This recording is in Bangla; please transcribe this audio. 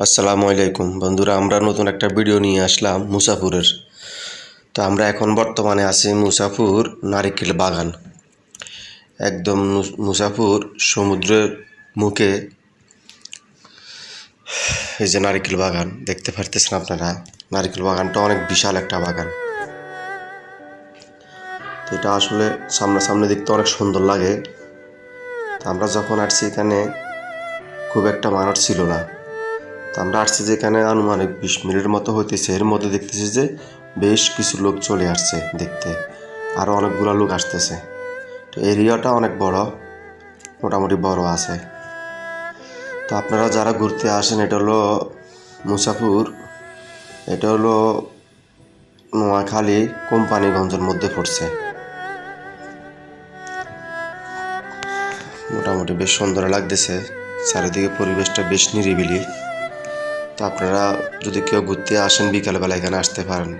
আসসালামু আলাইকুম। বন্ধুরা, আমরা নতুন একটা ভিডিও নিয়ে আসলাম মুসাফুরের। তো আমরা এখন বর্তমানে আছি মুসাফুর নারিকেল বাগান। একদম মুসাফুর সমুদ্রের মুখে এই যে নারিকেল বাগান, দেখতে পারতেছেন আপনারা? নারিকেল বাগানটা অনেক বিশাল একটা বাগান। তো এটা আসলে সামনাসামনি দেখতে অনেক সুন্দর লাগে। আমরা যখন আসছি এখানে, খুব একটা মানুষ ছিল না। তো আমরা আসছি যে এখানে আনুমানিক বিশ মিনিটের মতো হইতেছে। এর মধ্যে দেখতেছি যে বেশ কিছু লোক চলে আসছে দেখতে। আরও অনেকগুলো লোক আসতেছে। তো এরিয়াটা অনেক বড়, মোটামুটি বড় আছে। তো আপনারা যারা ঘুরতে আসেন, এটা হলো মুসাফুর, এটা হলো নোয়াখালী কোম্পানিগঞ্জের মধ্যে পড়ছে। মোটামুটি বেশ সুন্দর লাগতেছে। চারিদিকে পরিবেশটা বেশ নিরিবিলি। তো আপনারা যদি কেউ ঘুরতে আসেন বিকালবেলা এখানে আসতে পারেন।